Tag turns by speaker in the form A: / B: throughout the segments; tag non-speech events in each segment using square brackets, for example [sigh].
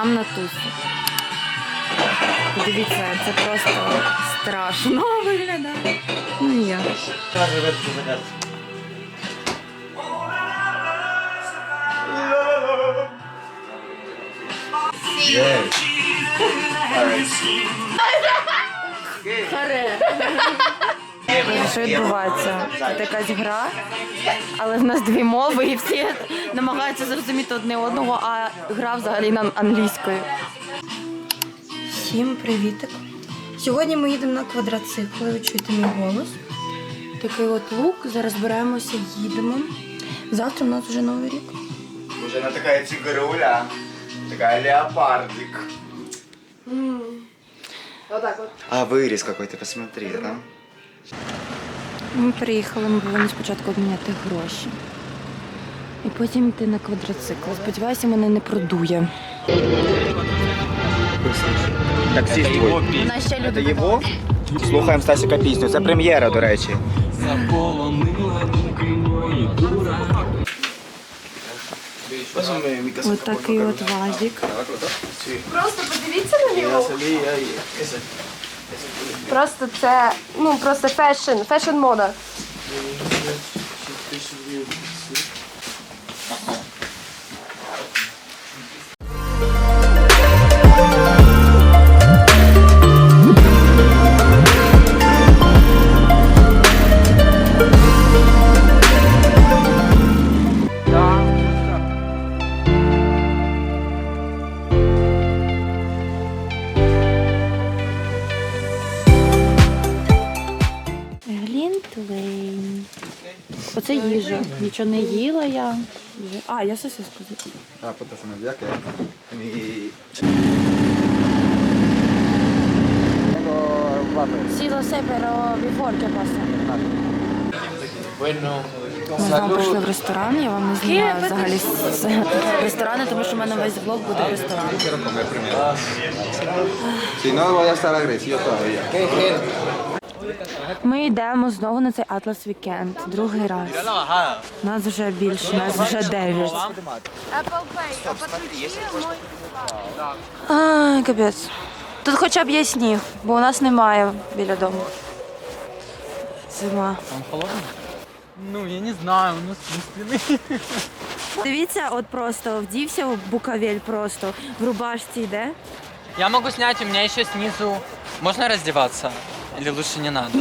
A: піжамна туса. Дивіться, це просто страшно [laughs] виглядає. Ну я. Харе. [laughs] Що відбувається? Це якась гра, але в нас дві мови і всі намагаються зрозуміти одне одного, а гра взагалі на англійською. Всім привітик. Сьогодні ми їдемо на квадроцикли, ви чуєте мій голос. Такий от лук, зараз збираємося, їдемо. Завтра у нас вже новий рік.
B: Уже она такая тигруля, такая леопардик. А вырез какой-то, посмотри, да?
A: Ми приїхали, ми повинні спочатку обміняти гроші. І потім йти на квадроцикл. Сподіваюся, мене не продує.
B: Таксист.
A: Вона ще
B: Це
A: любить.
B: його? Слухаємо Стасіка пісню. Це прем'єра, до речі.
A: Ось такий от вазик.
C: Просто подивіться на нього. Просто це, ну просто фешн, фешн мода.
A: Нічого не їла я. А, я сосиску з'їла.
B: Ah, se me olvidó que... Mi...
A: Sì, lo sai, però before che. Ми з вами прийшли в ресторан, я вам не знімаю взагалі з- з ресторану, тому що в мене весь влог буде в ресторані.
B: Si no, voy a estar agresivo todavía.
A: Ми йдемо знову на цей Атлас Вікенд, другий раз. Нас вже більше, нас вже дев'ять. Ай, капець. Тут хоча б є сніг, бо у нас немає біля дому. Зима.
D: Ну, я не знаю, ну, смысленный.
A: Дивіться, от просто вдівся в букавель просто, в рубашці йде.
D: Я могу снять, у меня еще снизу... Можно раздеваться? Или лучше не надо?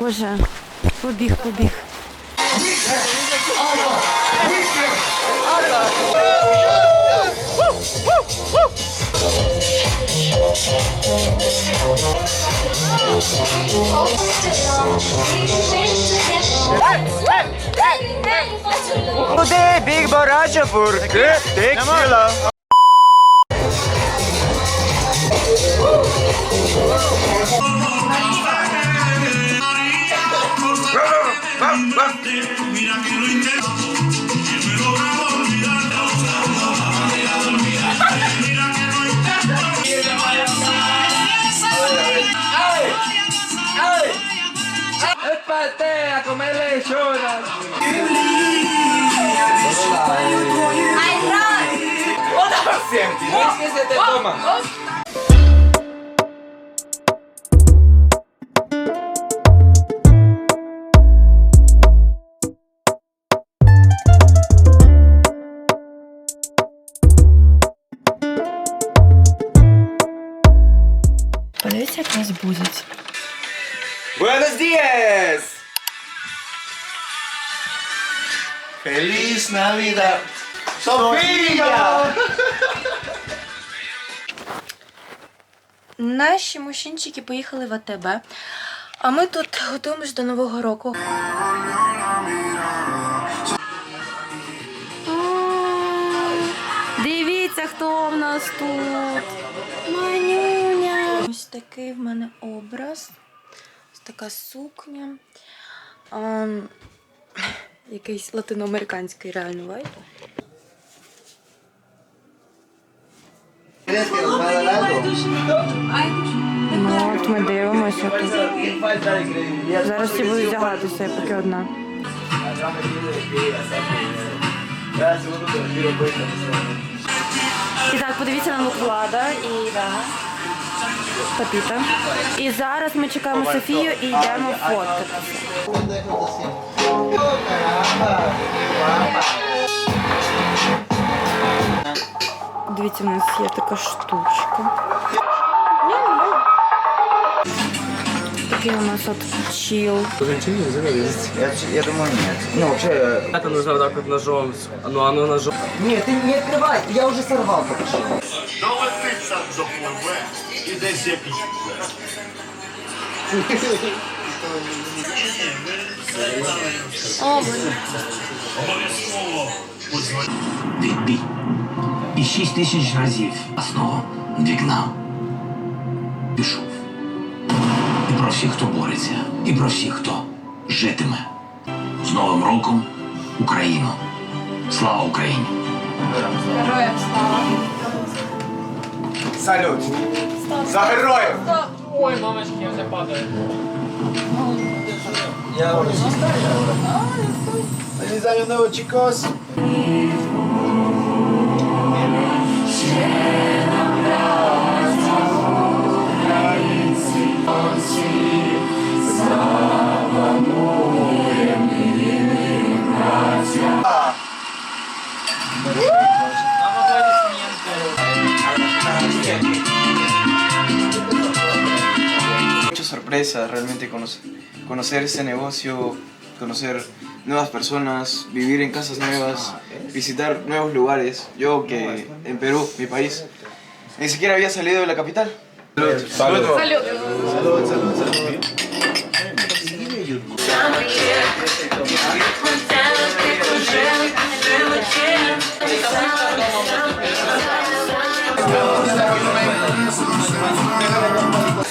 A: Боже, побіг, побіг.
B: Куди біг барача фурки? Текстила.
D: ¡Espate a comer lechonas! ¿No es que se te toma?
B: Feliz Navidad. Sofía.
A: Наші мужчинчики поїхали в АТБ, а ми тут готуємось до Нового року. Дивіться, хто в нас тут. Манюня. Ось такий в мене образ. Ось така сукня. Якийсь латиноамериканський реально вайб. Ну, от ми дивимося. Зараз всі будуть вдягатися, я поки одна. І так, подивіться на Влада і да. Папіта. І зараз ми чекаємо Софію і йдемо фоткатися. Дивіться, у нас є така штучка. Такий у нас от чіл.
E: Я, я думаю, нет. Ну, вообще,
B: Это нужно вот так вот ножом. Ну оно ножом.
F: Нет, ты не открывай, я уже сорвал только что.
G: Долетиться допливе і десь якийсь. Обов'язково
H: відбій. І шість тисяч разів знову вікна пішов. І про всіх, хто бореться, і про всіх, хто житиме. З Новим роком Україну! Слава Україні! Героям слава!
E: салют. За героїв!
I: Ой, мамочки, я вже падаю. Ya, ahora sí.
E: Feliz año nuevo, chicos.
J: Muchas sorpresas realmente conocer conocer este negocio, conocer nuevas personas, vivir en casas nuevas, visitar nuevos lugares. Yo que en Perú, mi país, ni siquiera había salido de la capital.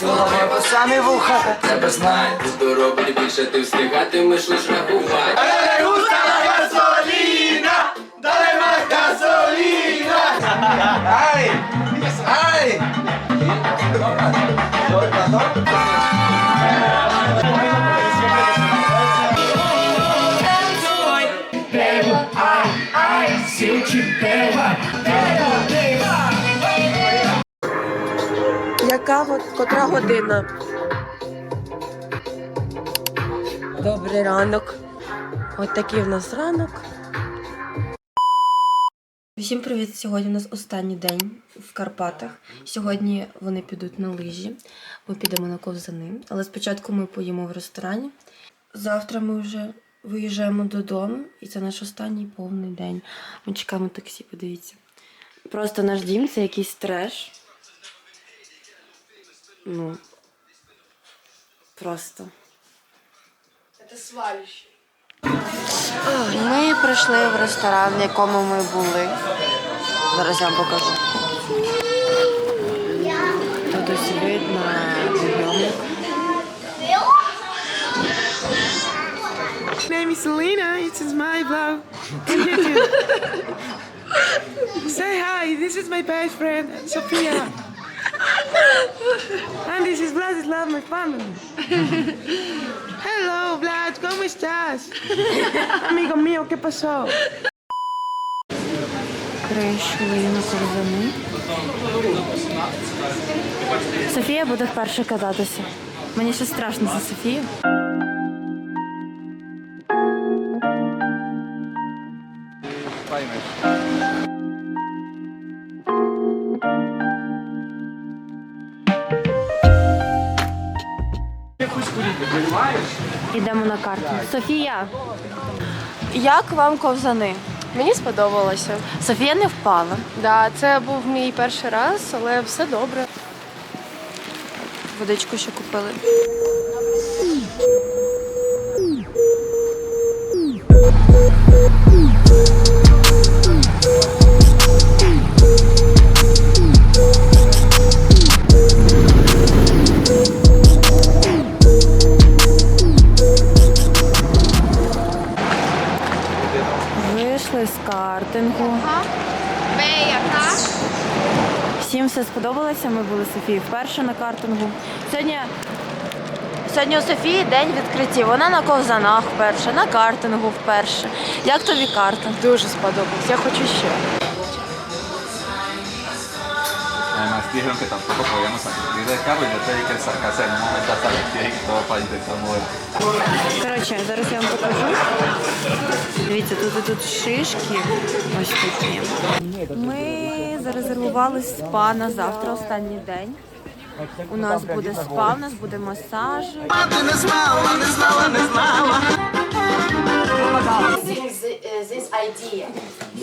E: Салют.
F: Самі вуха.
B: Тебе знають у дороблі більше ти встигатимеш лиш рахувати.
C: Котра година? Добрий ранок. От такий в нас ранок.
A: Всім привіт! Сьогодні у нас останній день в Карпатах. Сьогодні вони підуть на лижі. Ми підемо на ковзани. Але спочатку ми поїмо в ресторані. Завтра ми вже виїжджаємо додому, і це наш останній повний день. Ми чекаємо таксі, подивіться. Просто наш дім це якийсь треш. Ну. Просто. Ми прийшли в ресторан, в якому ми були. Зараз я вам покажу. Тут ось видно прийомник.
K: name is Selena. It's my vlog on YouTube. Say hi. This is my best friend, Sophia. And this is Vladislav, my family. Hello, Vlad. ¿Cómo estás? Amigo mío, ¿qué pasó?
A: Прийшли на ковзани. Софія буде вперше кататися. Мені ще страшно за Софію. Йдемо на карту. Софія, як вам ковзани?
C: Мені сподобалося.
A: Софія не впала.
C: Да, це був мій перший раз, але все добре.
A: Водичку ще купили. Всім сподобалося. Ми були з Софією вперше на картингу. Сьогодні,
L: Сьогодні у Софії день відкриттів. Вона на ковзанах вперше, на картингу вперше. Як тобі картинг?
K: Дуже сподобалось. Я хочу ще.
M: Además dijeron que tampoco podíamos salir del carro y yo te dije que sacase en un momento hasta los pies y todo para intentar mover.
L: Коротше, зараз я вам покажу. Дивіться, тут і тут шишки. Ось такі. Ми зарезервували спа на завтра, останній день. У нас буде спа, у нас буде масаж.
A: this idea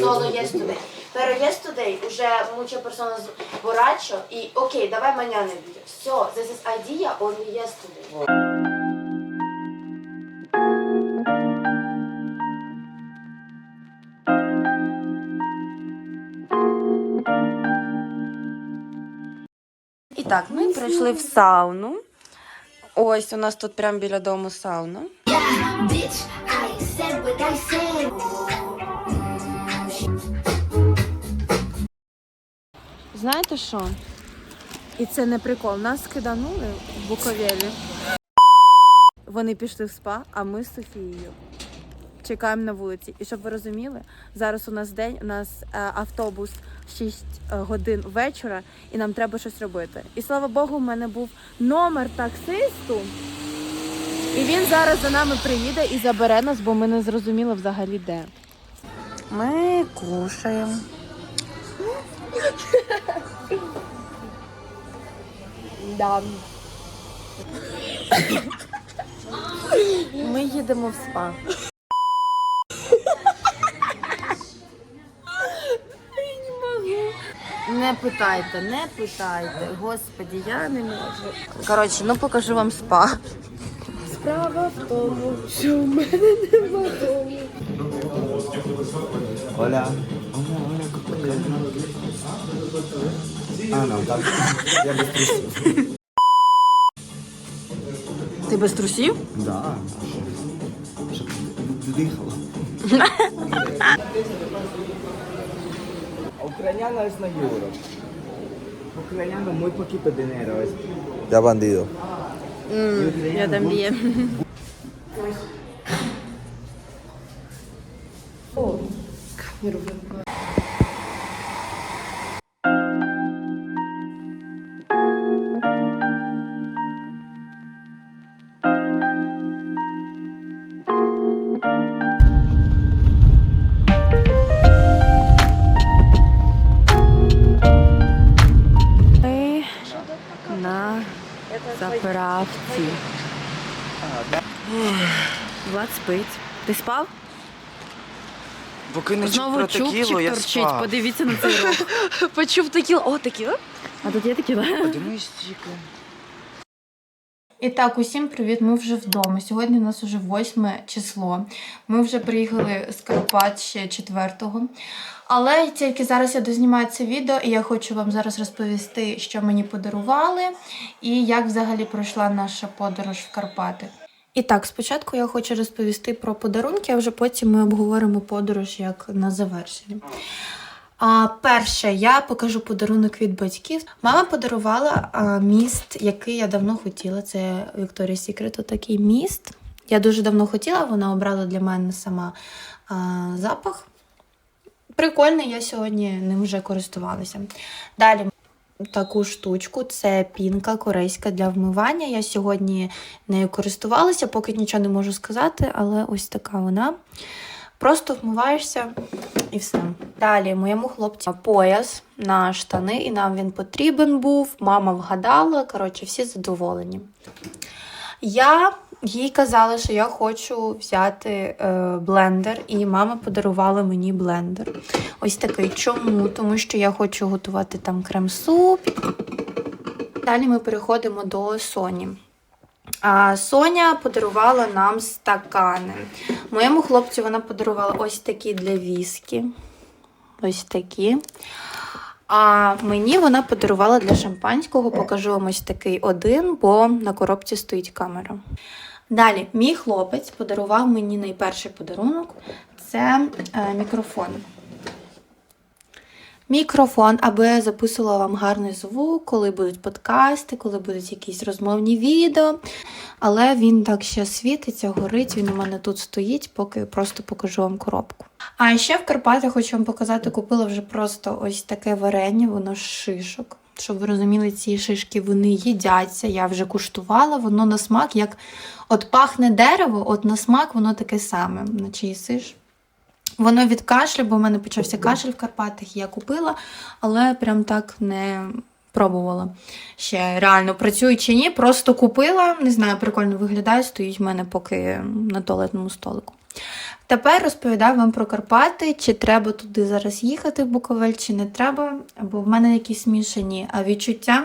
A: solo yesterday. Pero yesterday уже muchas personas borracho y ok, давай mañana video. Все, this is idea only yesterday.
L: Так, ми прийшли в сауну. Ось у нас тут прямо біля дому сауна. Знаєте що? І це не прикол. Нас скиданули в Буковелі. Вони пішли в спа, а ми з Софією. Чекаємо на вулиці. І щоб ви розуміли, зараз у нас день, у нас е, автобус 6 е, годин вечора, і нам треба щось робити. І слава Богу, в мене був номер таксисту. І він зараз за нами приїде і забере нас, бо ми не зрозуміли взагалі де. Ми кушаємо.
K: Да.
L: Ми їдемо в спа. Не питайте, не питайте. Господі, я не можу. Коротше, ну покажу вам спа.
K: Справа в тому, що в мене нема дому.
B: Hola. Ah, no, так. Я без трусів.
L: Ти без трусів?
B: Да. Щоб дихала. [laughs] Ucraniano es no euro. Ucraniano muy poquito dinero es.
M: Ya bandido.
L: Mm, yo también. [laughs] oh, Ти спав?
N: Поки не чув
L: Знову
N: про
L: чубчик
N: я
L: торчить.
N: спав.
L: Подивіться на цей рог. [laughs]
K: Почув такі. О, такі.
L: А тут є такі, да?
N: Подивись тільки.
A: І так, усім привіт. Ми вже вдома. Сьогодні у нас вже 8 число. Ми вже приїхали з Карпат ще 4-го. Але тільки зараз я дознімаю це відео, і я хочу вам зараз розповісти, що мені подарували, і як взагалі пройшла наша подорож в Карпати. І так, спочатку я хочу розповісти про подарунки, а вже потім ми обговоримо подорож як на завершення. А, перше, я покажу подарунок від батьків. Мама подарувала а, міст, який я давно хотіла. Це Victoria's Secret, такий міст. Я дуже давно хотіла, вона обрала для мене сама а, запах. Прикольний, я сьогодні ним вже користувалася. Далі таку штучку це пінка корейська для вмивання. Я сьогодні нею користувалася, поки нічого не можу сказати, але ось така вона. Просто вмиваєшся і все. Далі моєму хлопцю пояс на штани, і нам він потрібен був. Мама вгадала. Коротше, всі задоволені. Я їй казала, що я хочу взяти е, блендер, і мама подарувала мені блендер. Ось такий. Чому? Тому що я хочу готувати там крем-суп. Далі ми переходимо до Соні. А Соня подарувала нам стакани. Моєму хлопцю вона подарувала ось такі для віскі. Ось такі. А мені вона подарувала для шампанського. Покажу вам ось такий один, бо на коробці стоїть камера. Далі, мій хлопець подарував мені найперший подарунок це е, мікрофон. мікрофон, аби я записувала вам гарний звук, коли будуть подкасти, коли будуть якісь розмовні відео. Але він так ще світиться, горить, він у мене тут стоїть, поки просто покажу вам коробку. А ще в Карпатах хочу вам показати, купила вже просто ось таке варення, воно з шишок. Щоб ви розуміли, ці шишки вони їдяться. Я вже куштувала, воно на смак, як от пахне дерево, от на смак воно таке саме, наче їсиш. Воно від кашлю, бо в мене почався кашель в Карпатах, я купила, але прям так не пробувала. Ще реально працює чи ні, просто купила, не знаю, прикольно виглядає, стоїть в мене поки на туалетному столику. Тепер розповідаю вам про Карпати, чи треба туди зараз їхати в Буковель, чи не треба, бо в мене якісь смішані відчуття.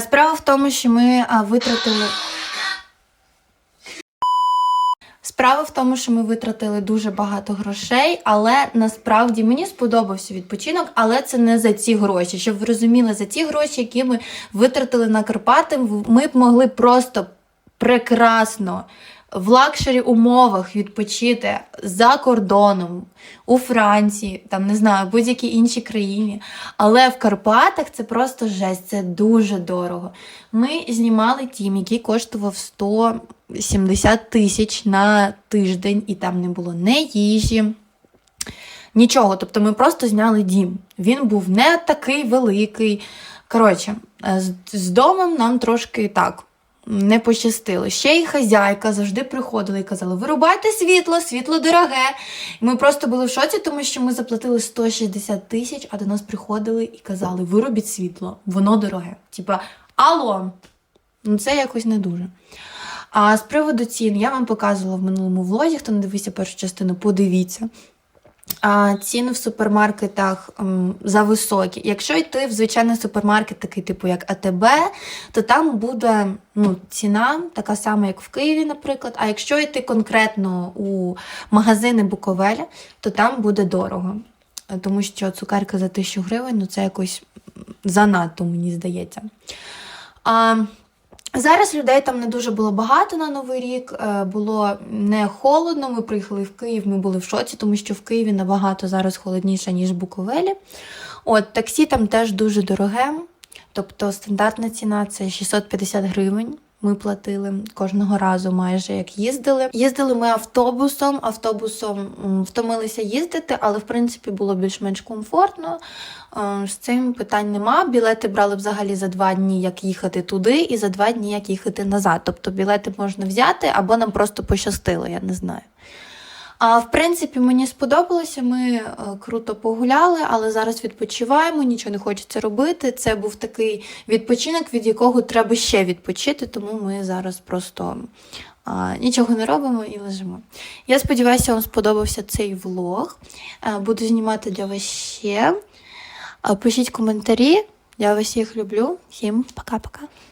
A: Справа в тому, що ми витратили. Справа в тому, що ми витратили дуже багато грошей, але насправді мені сподобався відпочинок, але це не за ці гроші. Щоб ви розуміли, за ті гроші, які ми витратили на Карпати, ми б могли просто прекрасно в лакшері умовах відпочити за кордоном, у Франції, там не знаю, будь-якій іншій країні. Але в Карпатах це просто жесть, це дуже дорого. Ми знімали тім, який коштував 170 тисяч на тиждень, і там не було не їжі. Нічого, тобто ми просто зняли дім. Він був не такий великий. Коротше, з, з домом нам трошки так не пощастило. Ще й хазяйка завжди приходила і казала: вирубайте світло, світло дороге. І ми просто були в шоці, тому що ми заплатили 160 тисяч, а до нас приходили і казали: виробіть світло, воно дороге. Типа, алло, ну це якось не дуже. А з приводу цін я вам показувала в минулому влозі, хто не дивився першу частину, подивіться. А ціни в супермаркетах м, зависокі. Якщо йти в звичайний супермаркет, такий типу як АТБ, то там буде ну, ціна така сама, як в Києві, наприклад. А якщо йти конкретно у магазини Буковеля, то там буде дорого. Тому що цукерка за 1000 гривень ну це якось занадто, мені здається. А, Зараз людей там не дуже було багато на Новий рік, е, було не холодно. Ми приїхали в Київ, ми були в шоці, тому що в Києві набагато зараз холодніше, ніж в Буковелі. От таксі там теж дуже дороге. Тобто стандартна ціна це 650 гривень. Ми платили кожного разу, майже як їздили. Їздили ми автобусом. Автобусом втомилися їздити, але в принципі було більш-менш комфортно. Е, З цим питань нема. Білети брали взагалі за два дні, як їхати туди, і за два дні, як їхати назад. Тобто білети можна взяти або нам просто пощастило, я не знаю. А в принципі, мені сподобалося. Ми е, круто погуляли, але зараз відпочиваємо, нічого не хочеться робити. Це був такий відпочинок, від якого треба ще відпочити, тому ми зараз просто нічого не робимо і лежимо. Я сподіваюся, вам сподобався цей влог. Е, Буду знімати для вас ще. А, Пишіть коментарі. Я вас всіх люблю. Всім пока-пока.